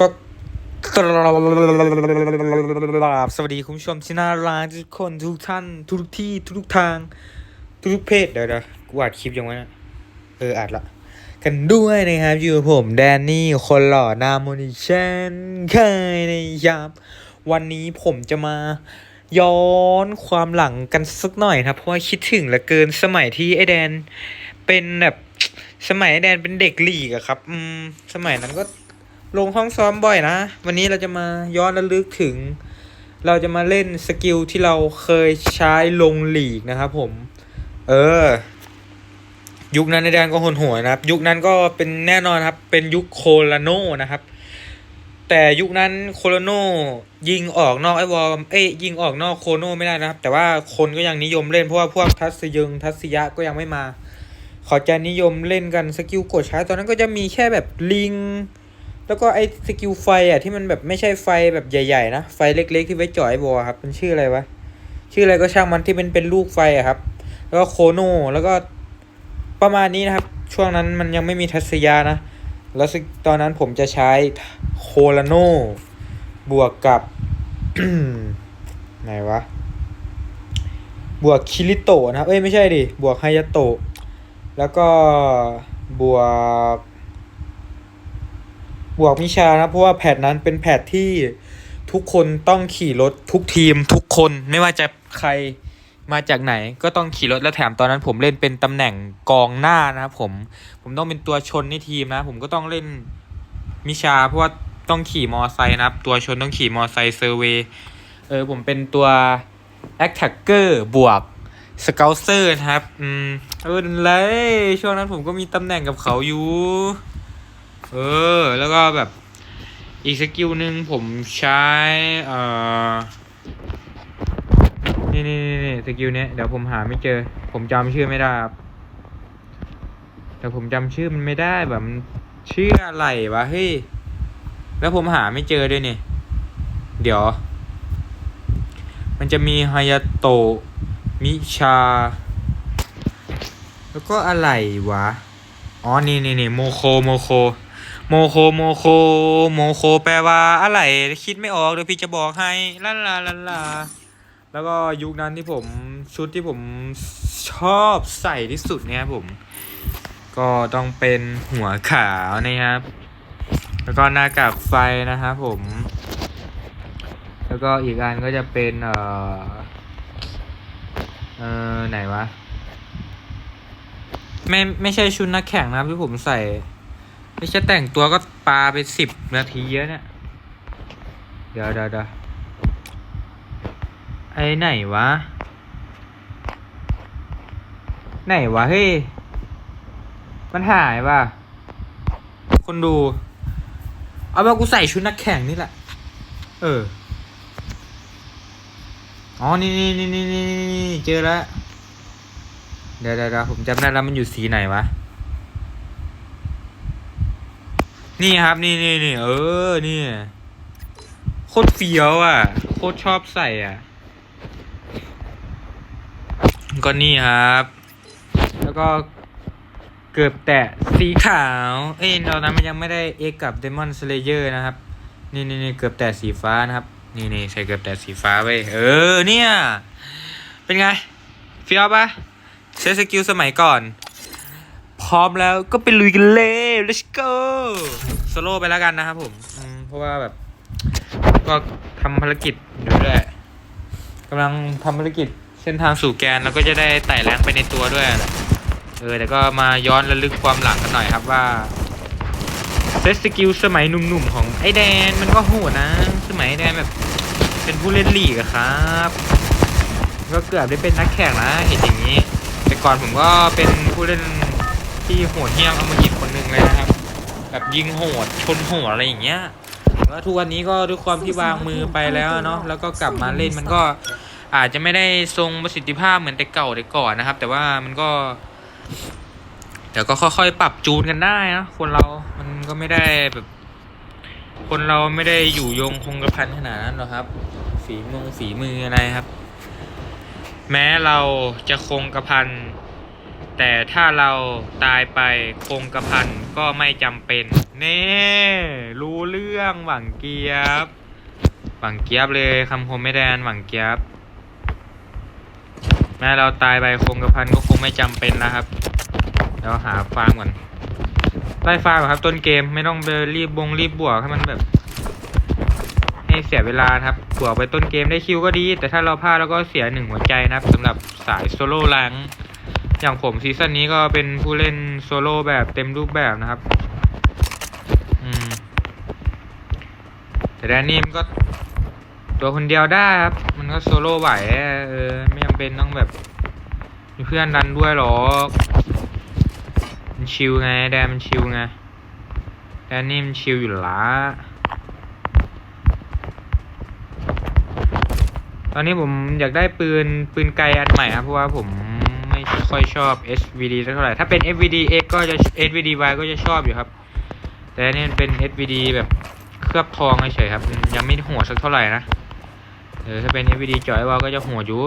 ก็กราบสวัสดีคุณผู้ชมที่น่ารักทุกคนทุกท่าน ทุกที่ทุกทาง ทุกเพศเดี๋ยวเดี๋ยวกูอัดคลิปยังไงนะเอออัดละ กันด้วยนะครับ อยู่กับผมแดนนี่คนหล่อหนาโมนิเชนเคยในยามวันนี้ผมจะมาย้อนความหลังกันสักหน่อยนะครับเพราะว่าคิดถึงเหลือเกินสมัยที่ไอแดนเป็นแบบสมัยไอแดนเป็นเด็กหลีกอะครับ อืมสมัยนั้นก็ ลงห้องซ้อมบ่อยนะ วันนี้เราจะมาย้อนระลึกถึง เราจะมาเล่นสกิลที่เราเคยใช้ลงหลีกนะครับผม เออ ยุคนั้นในแดนก็หนหัวนะครับ ยุคนั้นก็เป็นแน่นอนครับ เป็นยุคโคลาโนนะครับ แต่ยุคนั้นโคลาโนยิงออกนอกไอวอลเอ้ยยิงออกนอกโคโนไม่ได้นะครับ แต่ว่าคนก็ยังนิยมเล่นเพราะว่าพวกทัศยึงทัศยะก็ยังไม่มาเขาจะนิยมเล่นกันสกิลกดใช้ตอนนั้นก็จะมีแค่แบบลิง แล้วก็ไอ้สกิลไฟอะที่มันแบบไม่ใช่ไฟแบบใหญ่ๆนะ ไฟเล็ก ๆ ที่ไว้จ่อไอบอครับมันชื่ออะไรวะ ชื่ออะไรก็ช่างมันที่เป็นเป็นลูกไฟอะครับ แล้วก็โคโนแล้วก็ประมาณนี้นะครับ ช่วงนั้นมันยังไม่มีทัศยานะ แล้วตอนนั้นผมจะใช้โคลโนบวกกับไหนวะ บวกคิริโตนะครับ เอ้ยไม่ใช่ดิ บวกไฮยาโตะแล้วก็บวก บวกมิชานะเพราะว่าแพทนั้นเป็นแพทที่ทุกคนต้องขี่รถทุกทีมทุกคนไม่ว่าจะใครมาจากไหนก็ต้องขี่รถและแถมตอนนั้นผมเล่นเป็นตำแหน่งกองหน้านะครับผมผมต้องเป็นตัวชนในทีมนะ ผมก็ต้องเล่นมิชา เพราะว่าต้องขี่มอไซค์นะครับ ตัวชนต้องขี่มอไซค์เซอร์เวเออผมเป็นตัวแอคแท็กเกอร์บวกสเกลเซอร์นะครับ อืมเออเลยช่วงนั้นผมก็มีตำแหน่งกับเขาอยู่ เออ แล้วก็แบบอีกสกิลหนึ่งผมใช้เอ่อนี่นี่นี่นี่สกิลเนี้ยเดี๋ยวผมหาไม่เจอ ผมจำชื่อไม่ได้ครับแต่ผมจำชื่อมันไม่ได้แบบชื่ออะไรวะเฮ้ยแล้วผมหาไม่เจอด้วยนี่เดี๋ยว มันจะมีฮายาโตะมิชา แล้วก็อะไรวะ อ๋อ นี่นี่นี่โมโค โมโค โมโคโมโคโมโคแปลว่าอะไรคิดไม่ออกเดี๋ยวพี่จะบอกให้ลาลาลาลาแล้วก็ยุคนั้นที่ผมชุดที่ผมชอบใส่ที่สุดเนี่ยผม ก็ต้องเป็นหัวขาวนะครับ แล้วก็หน้ากากไฟนะครับผม แล้วก็อีกอันก็จะเป็นเอ่อเออไหนวะไม่ไม่ใช่ชุดนักแข่งนะครับที่ผมใส่ ไม่ใช่แต่งตัวก็ปาไปสิบนาทีเยอะเนี่ย เดี๋ยวเดี๋ยวเดี๋ยวไอ้ไหนวะ ไหนวะ เฮ้ย มันหายป่ะ คนดู เอาว่ากูใส่ชุดนักแข่งนี่แหละ เออ อ๋อ นี่นี่นี่นี่นี่นี่เจอแล้วเดี๋ยวเดี๋ยวเดี๋ยวผมจำได้แล้วมันอยู่สีไหนวะ นี่ครับนี่นี่นี่เออนี่โคตรเฟี้ยวอะ โคตรชอบใส่อะ ก็นี่ครับ แล้วก็เกือบแตะสีขาว เอ้ยตอนนั้นมันยังไม่ได้เอกกับ Demon Slayer นะครับ นี่นี่นี่เกือบแตะสีฟ้านะครับ นี่นี่ใส่เกือบแตะสีฟ้าไว้ยเออเนี่ย เป็นไงเฟี้ยวปะใช้สกิลสมัยก่อน พร้อมแล้วก็ไปลุยกันเลย let's go โซโลไปแล้วกันนะครับผมเพราะว่าแบบ ก็ทำภารกิจอยู่ด้วยกำลังทำภารกิจเส้นทางสู่แกนแล้วก็จะได้ไต่แรงไปในตัวด้วยแหละเออแต่ก็มาย้อนระลึกความหลังกันหน่อยครับว่าเซตสกิลสมัยหนุ่มๆของไอแดนมันก็โหดนะ สมัยแดนแบบเป็นผู้เล่นลีกอะครับ ก็เกือบได้เป็นนักแข่งนะเห็นอย่างนี้ แต่ก่อนผมก็เป็นผู้เล่น ที่โหดเหี้ยมเอามาหินคนหนึ่งเลยนะครับ แบบยิงโหดชนโหดอะไรอย่างเงี้ยแล้วทุกวันนี้ก็ด้วยความที่วางมือไปแล้วเนาะแล้วก็กลับมาเล่นมันก็อาจจะไม่ได้ทรงประสิทธิภาพเหมือนแต่เก่าแต่ก่อนนะครับ แต่ว่ามันก็เดี๋ยวก็ค่อยๆ ปรับจูนกันได้นะคนเรา มันก็ไม่ได้แบบ คนเราไม่ได้อยู่ยงคงกระพันขนาดนั้นหรอกครับ ฝีมือฝีมืออะไรครับ แม้เราจะคงกระพัน แต่ถ้าเราตายไปคงกระพันก็ไม่จำเป็น เน่ รู้เรื่องหวังเกียบ หวังเกียบเลยคำคมไม่แดนหวังเกียบ แม้เราตายไปคงกระพันก็คงไม่จำเป็นนะครับเราหาฟาร์มก่อนไล่ฟาร์มครับต้นเกมไม่ต้องไปรีบบงรีบบวกให้มันแบบ ให้เสียเวลาครับบวกไปต้นเกมได้คิวก็ดี แต่ถ้าเราพลาดแล้วก็เสียหนึ่งหัวใจนะครับสำหรับสายโซโล่แรง อย่างผมซีซั่นนี้ก็เป็นผู้เล่นโซโล่แบบเต็มรูปแบบนะครับ อืม แต่แดนนี่มันก็ ตัวคนเดียวได้ครับ มันก็โซโล่ไหวเออไม่จำเป็นต้องแบบ มีเพื่อนดันด้วยหรอกมันชิลไง แดนมันชิลไง แดนนี่มันชิลอยู่ละตอนนี้ผมอยากได้ปืนปืนไกลอันใหม่ครับเพราะว่าผม ค่อยชอบ SVD สักเท่าไหร่ ถ้าเป็น FVD X ก็จะ SVD Y ก็จะชอบอยู่ครับ แต่นี่มันเป็น SVD แบบเคลือบทองเฉยครับ ยังไม่หัวสักเท่าไหร่นะเออถ้าเป็น FVD จอยวาก็จะหัวอยู่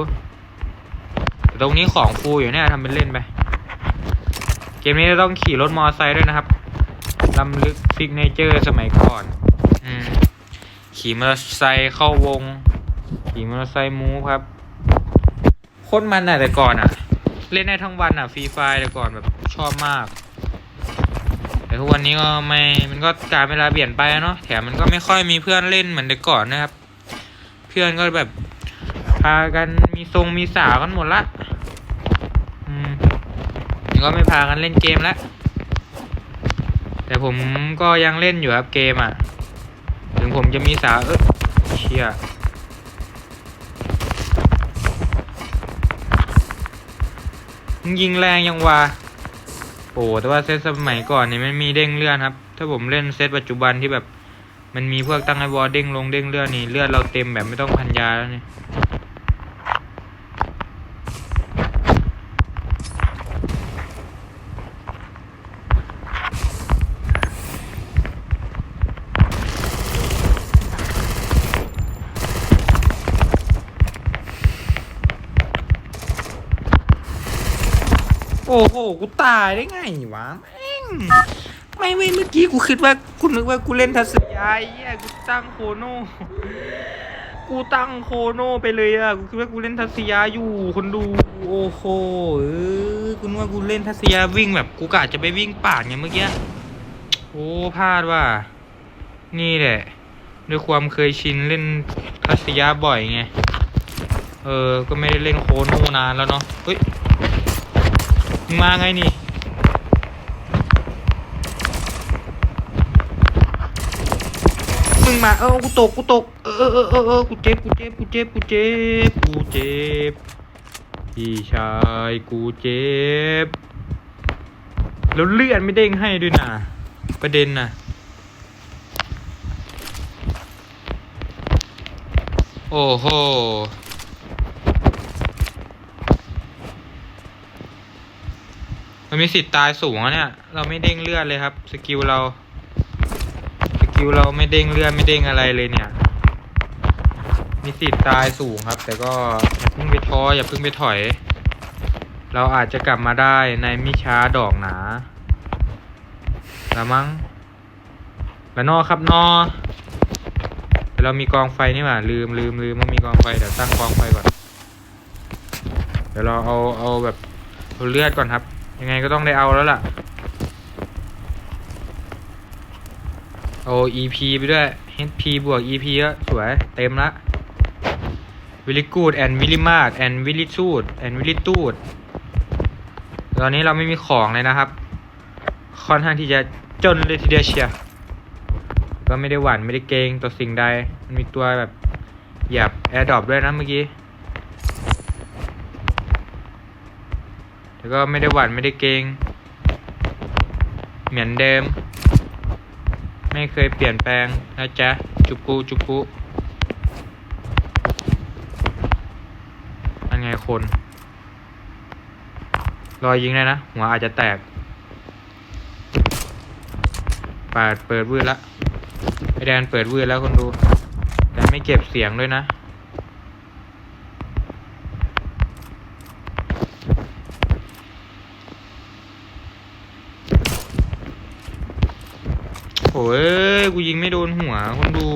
ตตรงนี้ของฟูอยู่เนี่ยทำเป็นเล่นไป เกมนี้เราต้องขี่รถมอเตอร์ไซค์ด้วยนะครับลำลึกซิกเนเจอร์สมัยก่อน อืมขี่มอเตอร์ไซค์เข้าวง ขี่มอเตอร์ไซค์มูฟครับโคตรมันอะแต่ก่อนอะ เล่นได้ทั้งวันอะฟรีไฟแต่ก่อนแบบชอบมาก แต่ทุกวันนี้ก็ไม่มันก็การเวลาเปลี่ยนไปอะเนาะแถมมันก็ไม่ค่อยมีเพื่อนเล่นเหมือนแต่ก่อนนะครับ เพื่อนก็แบบพากันมีทรงมีสาวกันหมดละอืมมันก็ไม่พากันเล่นเกมแล้วแต่ผมก็ยังเล่นอยู่ครับเกมอะ ถึงผมจะมีสาวเออเชี่ย ยิงแรงยังวะโอ้แต่ว่าเซตสมัยก่อนเนี่ยมันมีเด้งเลื่อนครับ ถ้าผมเล่นเซตปัจจุบันที่แบบ มันมีพวกตั้งไอวอลเด้งลงเด้งเลื่อนนี่เลือดเราเต็มแบบไม่ต้องพันยาแล้วเนี่ยอ้โห กูตายได้ไงวะแม่งไม่เว้ยเมื่อกี้กูคิดว่ากูนึกว่ากูเล่นทัศยายเหี้ยกูตั้งโคโน่กูตั้งโคโน่ไปเลยอะกูคิดว่ากูเล่นทัศยาอยู่คนดูโอ้โหเออกูนึกว่ากูเล่นทัศยาวิ่งแบบกูกะจะไปวิ่งป่าไงเมื่อกี้โอ้พลาดว่ะนี่แหละด้วยความเคยชินเล่นทัศยาบ่อยไงเออก็ไม่ได้เล่นโคโน่นานแล้วเนาะเฮ้ย มึงมาไงนี่ มึงมาเออกูตกกูตกเออเออเออเออกูเจ็บกูเจ็บกูเจ็บกูเจ็บกูเจ็บพี่ชายกูเจ็บแล้วเลื่อนไม่เด้งให้ด้วยนะประเด็นน่ะโอ้โห มันมีสิทธิ์ตายสูงอะเนี่ย เราไม่เด้งเลือดเลยครับ สกิลเรา สกิลเราไม่เด้งเลือดไม่เด้งอะไรเลยเนี่ย มีสิทธิ์ตายสูงครับ แต่ก็อย่าเพิ่งไปท้ออย่าเพิ่งไปถอย เราอาจจะกลับมาได้ในมิช้าดอกหนาละมั้งแล้วนอครับนอแต่เรามีกองไฟนี่หว่าลืมลืมลืมว่ามีกองไฟเดี๋ยวตั้งกองไฟก่อน เดี๋ยวเราเอาเอาแบบเอาเลือดก่อนครับ ยังไงก็ต้องได้เอาแล้วล่ะเอา EP ไปด้วย HP บวก EP ก็สวย เต็มละ Very good and very mad and very good and very good ตอนนี้เราไม่มีของเลยนะครับ ค่อนข้างที่จะจนเลยทีเดียวเชียร์ก็ไม่ได้หวั่นไม่ได้เกรงต่อสิ่งใดมันมีตัวแบบหยับแอร์ดรอปด้วยนะเมื่อกี้ แต่ก็ไม่ได้หวั่นไม่ได้เกรงเหมือนเดิม ไม่เคยเปลี่ยนแปลงนะจ๊ะ จุปุจุปุนั่นไงคน รอยยิงเลยนะ หัวอาจจะแตกปาดเปิดวืดละไอแดนเปิดวืดแล้วคนดู แต่ไม่เก็บเสียงด้วยนะ เอ้ยกูยิงไม่โดนหัวคนดู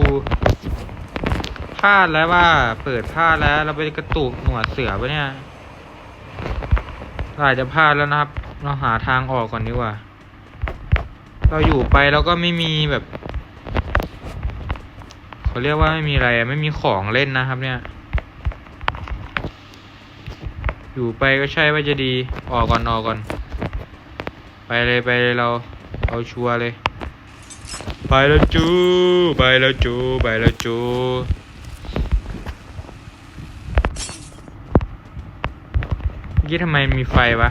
พลาดแล้วว่าเปิดพลาดแล้วเราไปกระตุกหนวดเสือปะเนี่ยเราอาจจะพลาดแล้วนะครับ เราหาทางออกก่อนดีกว่า เราอยู่ไปเราก็ไม่มีแบบเขาเรียกว่าไม่มีอะไรไม่มีของเล่นนะครับ เนี่ย อยู่ไปก็ใช่ว่าจะดีออกก่อนออกก่อน ไปเลยไปเลยเราเอาชัวร์เลย ไปแล้วจูไปแล้วจูไปแล้วจูเมื่อกี้ทำไมมีไฟวะ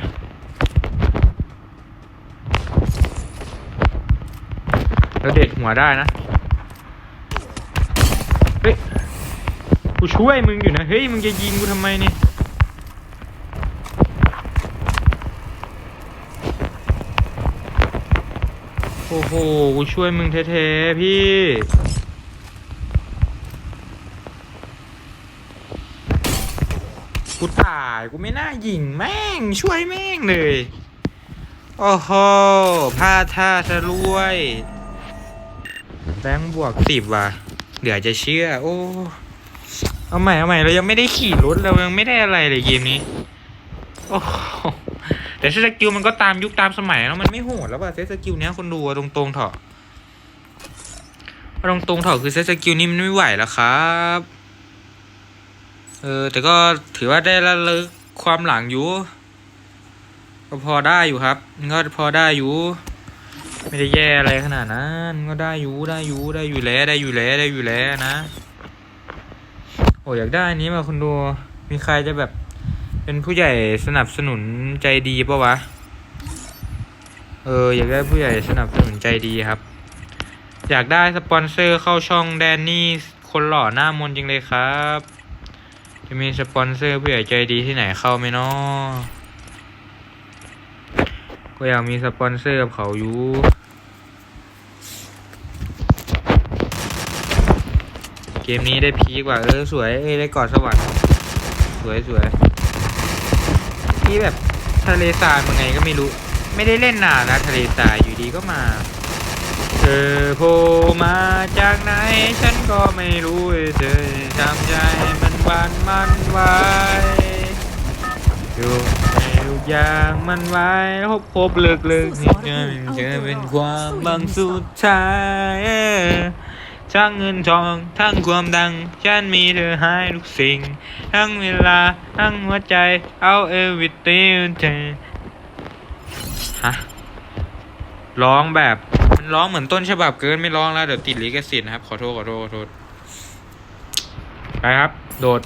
แล้วเด็ดหัวได้นะ เฮ้ย กูช่วยมึงอยู่นะ เฮ้ย มึงจะยิงกูทำไมเนี่ย อ้โห กูช่วยมึงเท่ๆพี่ กูตาย กูไม่น่ายิงแม่ง ช่วยแม่งเลย โอ้โหพลาดท่าซะรวย แบงค์บวกสิบว่ะเดี๋ยวจะเชื่อ โอ้ เอาใหม่ เอาใหม่ เรายังไม่ได้ขี่รถ เรายังไม่ได้อะไรเลยเกมนี้ โอ้ แต่เซตสกิลมันก็ตามยุคตามสมัยแล้วมันไม่โหดแล้วว่ะเซตสกิลเนี้ยคนดูอะตรงเถอะเอาตรงเถอะคือเซตสกิลนี้มันไม่ไหวแล้วครับเออแต่ก็ถือว่าได้ละลึกความหลังอยู่ก็พอได้อยู่ครับมันก็พอได้อยู่ ไม่ได้แย่อะไรขนาดนั้นก็ได้อยู่ได้อยู่ได้อยู่แล้วได้อยู่แล้วได้อยู่แล้วนะ โอ้อยากได้อันนี้มาคุณดูมีใครจะแบบ เป็นผู้ใหญ่สนับสนุนใจดีปะวะ เออ อยากได้ผู้ใหญ่สนับสนุนใจดีครับ อยากได้สปอนเซอร์เข้าช่องแดนนี่คนหล่อหน้ามนจริงเลยครับ จะมีสปอนเซอร์ผู้ใหญ่ใจดีที่ไหนเข้าไหมเนาะก็อยากมีสปอนเซอร์กับเขาอยู่เกมนี้ได้พีกว่า เออ สวย เอ้ยได้กอดสวรรค์สวยสวย ที่แบบทะเลทรายมันไงก็ไม่รู้ ไม่ได้เล่นนานนะทะเลทรายอยู่ดีก็มา เธอโผล่มาจากไหน ฉันก็ไม่รู้เธอทำใจมันหวันมันไหวอยู่ในทุกอย่างมันไหวพบพบเลิกเลิกนี่เจอเจอเป็นความบังสุดท้ายเออ ทั้งเงินทอง ทั้งความดัง ฉันมีเธอให้ทุกสิ่ง ทั้งเวลา ทั้งหัวใจ เอา everything เธอฮะ ร้องแบบ มันร้องเหมือนต้นฉบับเกินไม่ร้องแล้ว เดี๋ยวติดลิขสิทธิ์นะครับ ขอโทษ ขอโทษ ขอโทษ ไปครับ โดด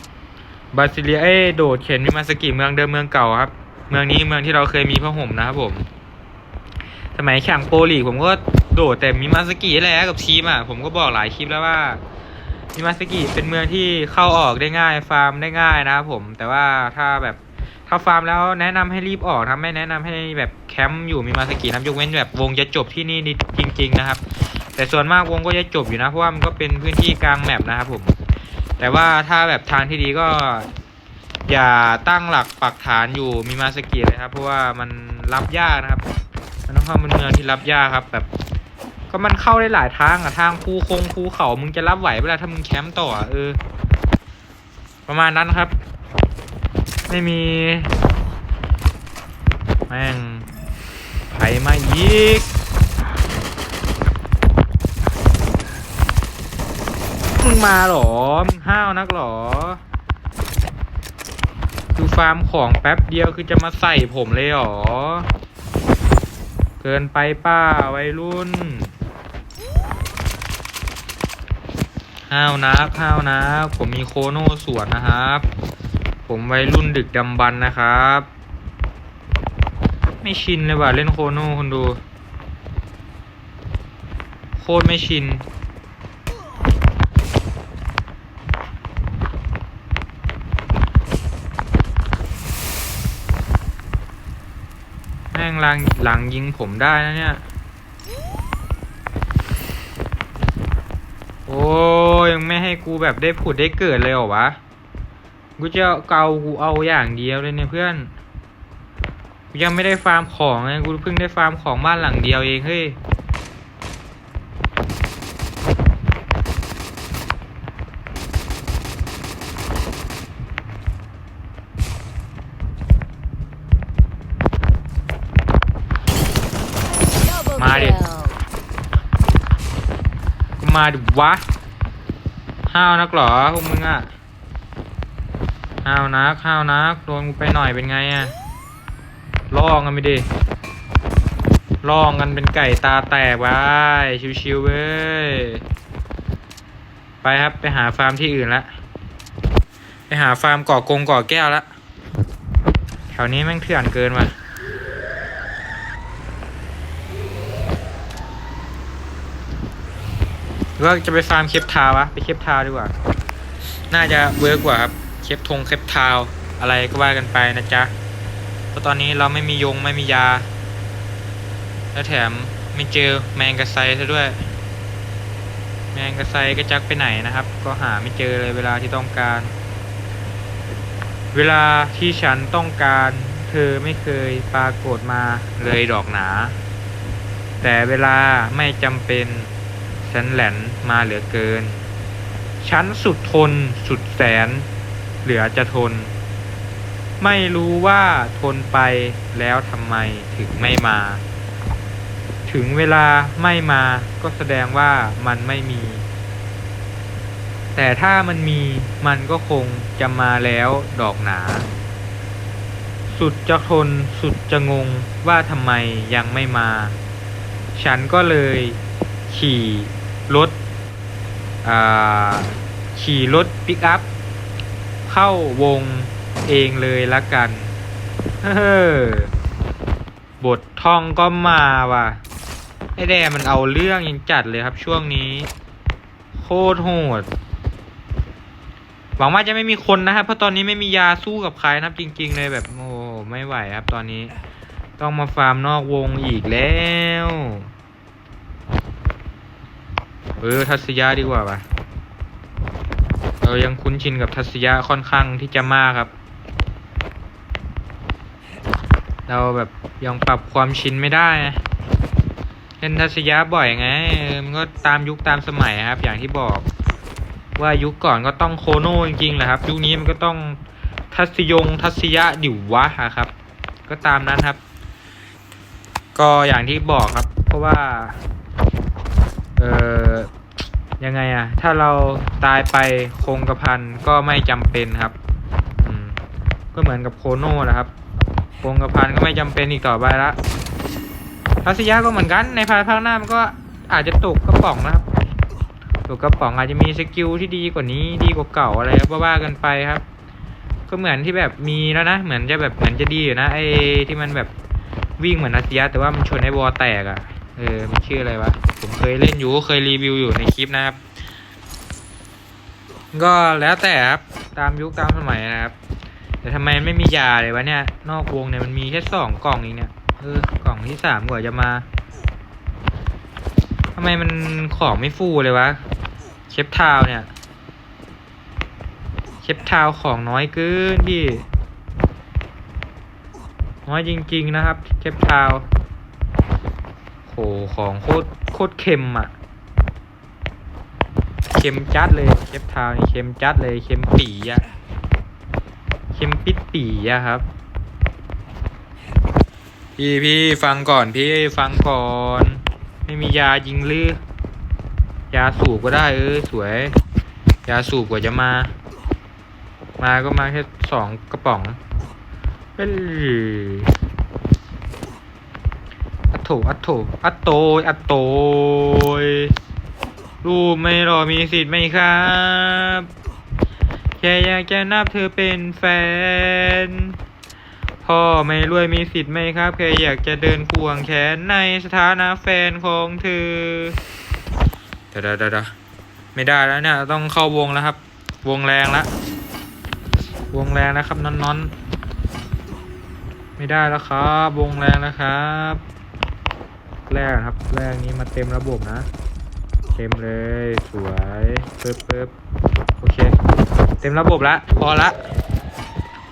บาซิเลียเอโดดเข็นมิมาสกิเมืองเดิมเมืองเก่าครับ เมืองนี้เมืองที่เราเคยมีพระห่มนะครับผม สมัยแข่งโปลีกผมก็ โดดแต่มิมาสกิแหละกับทีมอะผมก็บอกหลายคลิปแล้วว่ามิมาสกิเป็นเมืองที่เข้าออกได้ง่าย ฟาร์มได้ง่ายนะครับผมแต่ว่าถ้าแบบถ้าฟาร์มแล้วแนะนำให้รีบออกนะไม่แนะนำให้แบบแคมป์อยู่มิมาสกินะยกเว้นแบบวงจะจบที่นี่จริง ๆ นะครับ แต่ส่วนมากวงก็จะจบอยู่นะเพราะว่ามันก็เป็นพื้นที่กลางแมปนะครับผมแต่ว่าถ้าแบบทางที่ดีก็ อย่าตั้งหลักปักฐานอยู่มิมาสกิเลยครับ เพราะว่ามันรับยากนะครับ มันต้องเข้าเป็นเมืองที่รับยากครับแบบ ก็มันเข้าได้หลายทางอะทางภูคงภูเขามึงจะรับไหวเวลาถ้ามึงแคมป์ต่อเออ ประมาณนั้นครับ ไม่มี แม่งไผมาอีกมึงมาหรอ มึงห้าวนักหรอ ดูฟาร์มของแป๊บเดียวคือจะมาใส่ผมเลยหรอ เกินไปป้าวัยรุ่น ห้าวนักห้าวนักผมมีโคโน่สวนนะครับ ผมวัยรุ่นดึกดำบรรพ์นะครับ ไม่ชินเลยว่ะเล่นโคโน่คนดู โคตรไม่ชินแม่งลังหลังยิงผมได้นะเนี่ย โอ้ กูแบบได้ผุดได้เกิดเลยเหรอวะ กูจะเกากูเอาอย่างเดียวเลยเนี่ยเพื่อน กูยังไม่ได้ฟาร์มของเลยกูเพิ่งได้ฟาร์มของบ้านหลังเดียวเองเฮ้ย มาดิ มาดิวะ ห้าวนักหรอพวกมึงอะห้าวนักห้าวนักโดนกูไปหน่อยเป็นไงอะลองกันไปดิลองกันเป็นไก่ตาแตกไปชิวๆเว้ยไปครับไปหาฟาร์มที่อื่นละไปหาฟาร์มก่อกงก่อแก้วละแถวนี้แม่งเถื่อนเกินว่ะ หรือว่าจะไปฟาร์มเคปทาวะไปเคปทาวดีกว่า น่าจะเวิร์กกว่าครับเคปทงเคปทาวอะไรก็ว่ากันไปนะจ๊ะเพราะตอนนี้เราไม่มียงไม่มียา แล้วแถมไม่เจอแมงกระไซซะด้วย แมงกระไซก็จักไปไหนนะครับ ก็หาไม่เจอเลยเวลาที่ต้องการ เวลาที่ฉันต้องการเธอไม่เคยปรากฏมาเลยดอกหนา แต่เวลาไม่จำเป็น ฉันแหลนมาเหลือเกิน ฉันสุดทนสุดแสน เหลือจะทน ไม่รู้ว่าทนไปแล้วทำไมถึงไม่มา ถึงเวลาไม่มาก็แสดงว่ามันไม่มี แต่ถ้ามันมีมันก็คงจะมาแล้วดอกหนา สุดจะทนสุดจะงงว่าทำไมยังไม่มา ฉันก็เลยขี่ รถขี่รถปิกอัพ เข้าวงเองเลยละกันเฮ้อบทท่องก็มาว่ะไอแดมันเอาเรื่องยังจัดเลยครับช่วงนี้ โคตรโหด หวังว่าจะไม่มีคนนะครับ เพราะตอนนี้ไม่มียาสู้กับใครนะครับ จริง ๆ เลยแบบโอ้ไม่ไหวครับ ตอนนี้ ต้องมาฟาร์มนอกวงอีกแล้ว เออทัศยะดีกว่าปะเรายังคุ้นชินกับทัศยะค่อนข้างที่จะมากครับ เราแบบยังปรับความชินไม่ได้นะเล่นทัศยะบ่อยไงมันก็ตามยุคตามสมัยครับ อย่างที่บอก ว่ายุคก่อนก็ต้องโคโน่จริงๆแหละครับ ยุคนี้มันก็ต้องทัศยงทัศยะดิววะอะครับ ก็ตามนั้นครับ ก็อย่างที่บอกครับ เพราะว่า ออยังไงอะถ้าเราตายไปคงกระพันก็ไม่จำเป็นครับอืมก็เหมือนกับโคโน่แหละครับคงกระพันก็ไม่จำเป็นอีกต่อไปละทัศยะก็เหมือนกันในภายภาคหน้ามันก็อาจจะตกกระป๋องนะครับตกกระป๋องอาจจะมีสกิลที่ดีกว่านี้ดีกว่าเก่าอะไรก็ว่ากันไปครับ ก็เหมือนที่แบบมีแล้วนะเหมือนจะแบบเหมือนจะดีอยู่นะไอ้ที่มันแบบวิ่งเหมือนนัสยะแต่ว่ามันชนไอ้วอแตกอะ่ะ เออ มันชื่ออะไรวะ ผมเคยเล่นอยู่ เคยรีวิวอยู่ในคลิปนะครับ ก็แล้วแต่ครับ ตามยุคตามสมัยนะครับ แต่ทำไมไม่มียาเลยวะเนี่ย นอกวงเนี่ยมันมีแค่สองกล่องเองเนี่ย เออ กล่องที่สามกว่าจะมาทำไมมันของไม่ฟูเลยวะ เชฟทาวเนี่ย เชฟทาวของน้อยเกินพี่ น้อยจริงๆนะครับ เชฟทาว หของโคตรโคตรเค็มอะ เค็มจัดเลยเชฟทาวนี่เค็มจัดเลยเค็มปีอะเค็มปิดปีอะครับ พี่พี่ฟังก่อนพี่ฟังก่อน ไม่มียายิงลือยาสูบก็ได้เออสวย ยาสูบกว่าจะมา มาก็มาแค่สองกระป๋องเป็น อัตโถอัตโถอัตโตยอัตโตยรูปไม่รอมีสิทธิ์ไหมครับแค่อยากจะนับเธอเป็นแฟน พ่อไม่รวยมีสิทธิ์ไหมครับแค่อยากจะเดินควงแขนในสถานะแฟนของเธอเดี๋ยวเดี๋ยวเดี๋ยวไม่ได้แล้วเนี่ย ต้องเข้าวงแล้วครับ วงแรงละวงแรงนะครับนอนนไม่ได้แล้วครับ วงแรงนะครับ แรกครับ แรกนี้มาเต็มระบบนะ เต็มเลยสวยปึ๊บปึ๊บโอเค เต็มระบบละพอละ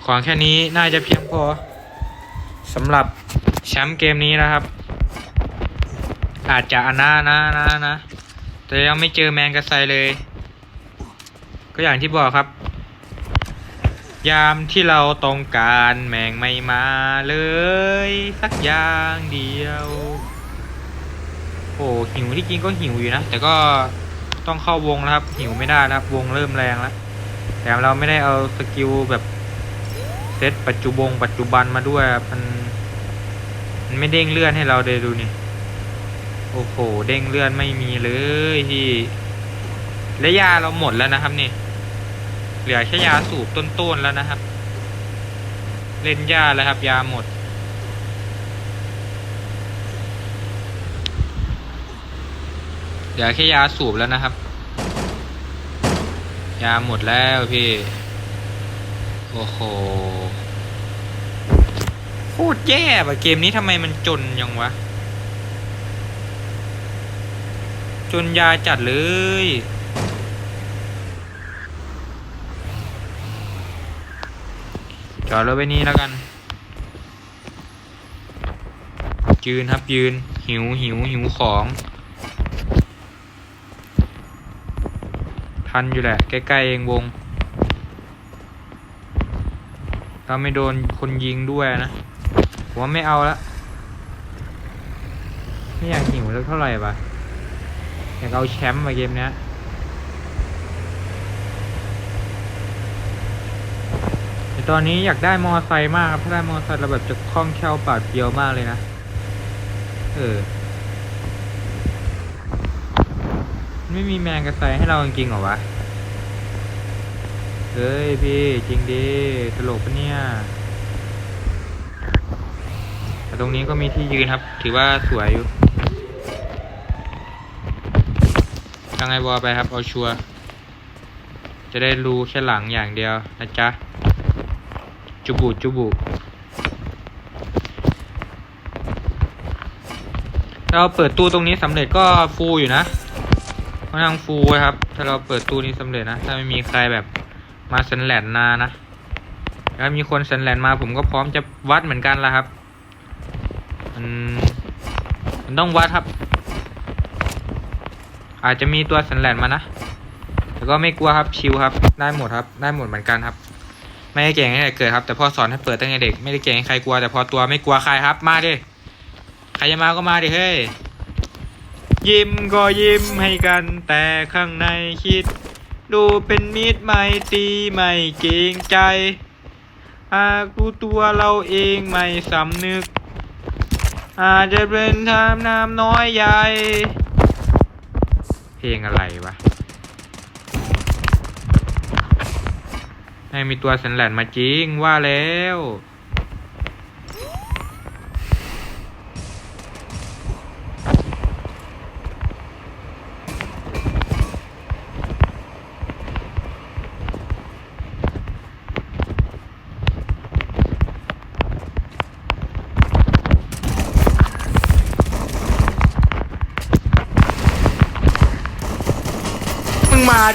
ของแค่นี้น่าจะเพียงพอสำหรับแชมป์เกมนี้นะครับ อาจจะอนานะนะนะ แต่ยังไม่เจอแมนกระไซเลย ก็อย่างที่บอกครับ ยามที่เราต้องการแมงไม่มาเลย สักอย่างเดียว โอ้หิวที่จริงก็หิวอยู่นะ แต่ก็ต้องเข้าวงแล้วครับ หิวไม่ได้แล้ววงเริ่มแรงแล้วแถมเราไม่ได้เอาสกิลแบบเซตปัจจุบงปัจจุบันมาด้วยมันมันไม่เด้งเลื่อนให้เราเลยดูนี่โอ้โหเด้งเลื่อนไม่มีเลยที่และยาเราหมดแล้วนะครับนี่ เหลือแค่ยาสูบต้นๆแล้วนะครับ เล่นยาแล้วครับ ยาหมด เหลือแค่ยาสูบแล้วนะครับ ยาหมดแล้วพี่ โอ้โหโคตรแย่ว่ะเกมนี้ทำไมมันจนยังวะ จนยาจัดเลยจอดรถไว้นี่แล้วกัน ยืนครับยืนหิวหิวหิวของ ทันอยู่แหละ ใกล้ๆเองวง เราไม่โดนคนยิงด้วยนะผมว่าไม่เอาละ ไม่อยากหิวสักเท่าไหร่ปะอยากเอาแชมป์มาเกมเนี้ยแต่ตอนนี้อยากได้มอไซค์มากครับ ถ้าได้มอไซค์เราแบบจะคล่องแคล่วปาดเปียวมากเลยนะ เออ ไม่มีแมงกระไซให้เราจริงๆเหรอวะ เฮ้ยพี่จริงดิตลกปะเนี่ย แต่ตรงนี้ก็มีที่ยืนครับ ถือว่าสวยอยู่ยังไงบอไปครับ เอาชัวร์จะได้รู้แค่หลังอย่างเดียวนะจ๊ะ จุบุจุบุเราเปิดตู้ตรงนี้สำเร็จก็ฟูอยู่นะ ค่อนข้างฟูครับ ถ้าเราเปิดตู้นี้สำเร็จนะ ถ้าไม่มีใครแบบมาสันแลนนานะถ้ามีคนสันแลนมาผมก็พร้อมจะวัดเหมือนกันละครับมันมันต้องวัดครับ อาจจะมีตัวสันแลนมานะแต่ก็ไม่กลัวครับชิลครับ ได้หมดครับ ได้หมดเหมือนกันครับ ไม่ได้เก่งให้ใครเกิดครับ แต่พ่อสอนให้เปิดตั้งแต่เด็ก ไม่ได้เก่งให้ใครกลัวแต่พอตัวไม่กลัวใครครับ มาดิใครจะมาก็มาดิเฮ้ย ยิ้มก็ยิ้มให้กันแต่ข้างในคิด ดูเป็นมิตรไม่ตีไม่เกรงใจหากู้ตัวเราเองไม่สำนึก อาจจะเป็นทามน้ำน้อยใหญ่ เพลงอะไรวะให้มีตัวสันแหลนมาจริงว่าแล้ว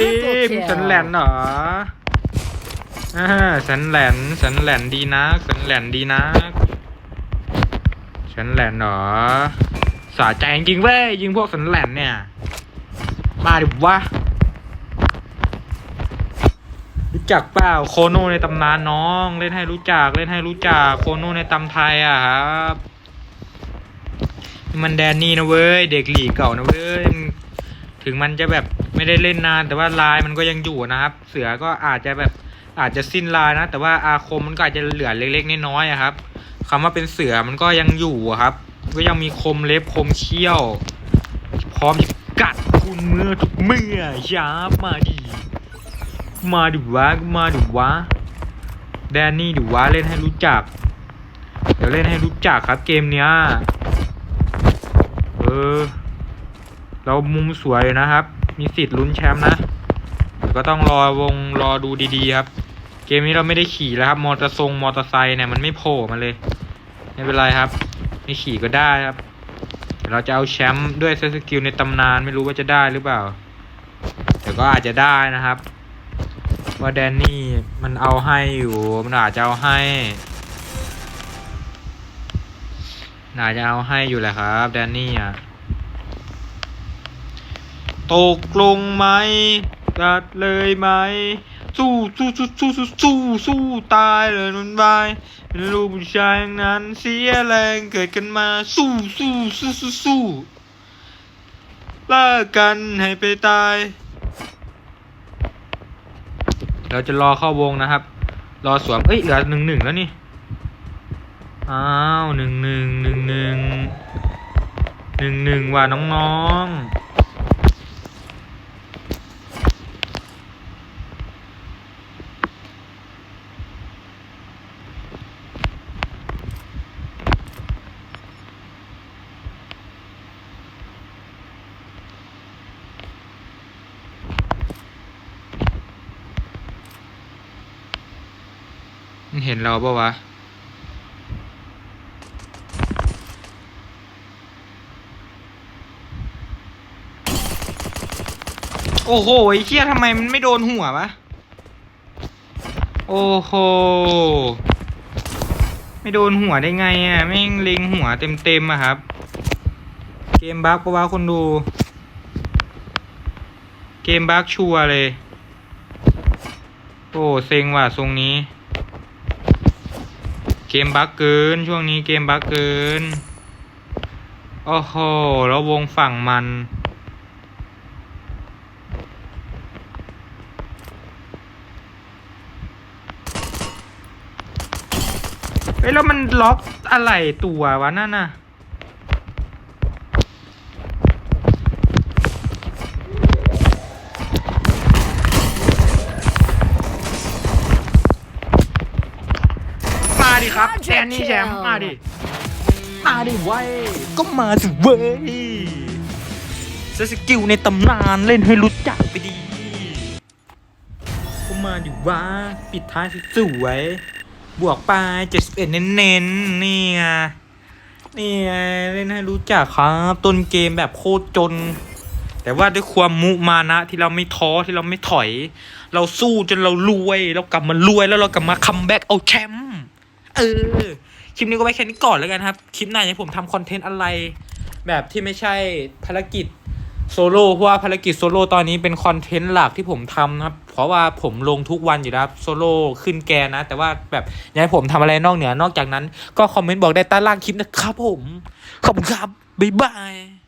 ดิมึงสันแหลนเหรออ่าสันแหลนสันแหลนดีนะสันแหลนดีนะสันแหลนเหรอสะใจจริงๆเว้ยยิงพวกสันแหลนเนี่ย มาดิวะรู้จักเปล่าโคโนในตำนานน้อง เล่นให้รู้จักเล่นให้รู้จักโคโนในตำไทยอะครับนี่มันแดนนี่นะเว้ย เด็กหลีกเก่านะเว้ย ถึงมันจะแบบไม่ได้เล่นนาน แต่ว่าลายมันก็ยังอยู่นะครับ เสือก็อาจจะแบบอาจจะสิ้นลายนะ แต่ว่าอาคมมันก็อาจจะเหลือเล็กๆน้อยๆครับคำว่าเป็นเสือมันก็ยังอยู่ครับ ก็ยังมีคมเล็บคมเขี้ยว พร้อมจะกัดคุณเมื่อทุกเมื่อยาบมาดิมาดิวะมาดิวะแดนนี่ดิวะเล่นให้รู้จัก เดี๋ยวเล่นให้รู้จักครับเกมเนี้ยเออ เรามุมสวยนะครับ มีสิทธิ์ลุ้นแชมป์นะแต่ก็ต้องรอวงรอดูดีๆครับ เกมนี้เราไม่ได้ขี่แล้วครับ มอเตอร์ทรงมอเตอร์ไซค์เนี่ยมันไม่โผล่มาเลย ไม่เป็นไรครับ ไม่ขี่ก็ได้ครับเราจะเอาแชมป์ด้วยเซสกิลในตำนานไม่รู้ว่าจะได้หรือเปล่า แต่ก็อาจจะได้นะครับ ว่าแดนนี่มันเอาให้อยู่ มันอาจจะเอาให้น่าจะเอาให้อยู่แหละครับ แดนนี่อะ ตกลงไหมกัดเลยไหม สู้สู้สู้สู้สู้สู้สู้ตายเลยนุนบายเป็นลูกผู้ชายอย่างนั้นเสียแรงเกิดกันมาสู้สู้สู้สู้สู้เลิกกันให้ไปตาย เราจะรอเข้าวงนะครับ รอสวมเอ้ยเหลือหนึ่งหนึ่งแล้วนี่อ้าวหนึ่งหนึ่งหนึ่งหนึ่งหนึ่งหนึ่งว่ะน้องๆ นเราปะวะ โอ้โหไอ้เชี่ยทำไมมันไม่โดนหัววะ โอ้โห ไม่โดนหัวได้ไงอะ แม่งเล็งหัวเต็มๆอะครับ เกมบั๊กปะวะคนดู เกมบั๊กชัวร์เลย โอ้ เซ็งว่ะทรงนี้ เกมบั๊กเกิน ช่วงนี้เกมบั๊กเกิน โอ้โห แล้ววงฝั่งมัน เฮ้ย แล้วมันล็อกอะไรตัววะนั่นน่ะ ครับแชนนี่แชมป์มาดิ มาดิเว้ยก็มาสิเว้ยเซสกิลในตำนานเล่นให้รู้จักไปดีก็มาดิวะปิดท้ายสวยๆบวกไปเจ็ดสิบเอ็ดเน้นๆนี่ไงนี่ไงเล่นให้รู้จักครับ ต้นเกมแบบโคตรจน แต่ว่าด้วยความมุมานะ ที่เราไม่ท้อที่เราไม่ถอย เราสู้จนเรารวย เรากลับมารวยแล้วเรากลับมาคัมแบ็กเอาแชมป์ เออ คลิปนี้ก็ไว้แค่นี้ก่อนแล้วกันครับ คลิปหน้าจะผมทำคอนเทนต์อะไร แบบที่ไม่ใช่ภารกิจโซโล่เพราะว่าภารกิจโซโล่ตอนนี้เป็นคอนเทนต์หลักที่ผมทำนะครับ เพราะว่าผมลงทุกวันอยู่แล้วครับโซโล่ขึ้นแกนนะ แต่ว่าแบบอยากให้ผมทำอะไรนอกเหนือนอกจากนั้น ก็คอมเมนต์บอกได้ใต้ล่างคลิปนะครับผม ขอบคุณครับ บ๊ายบาย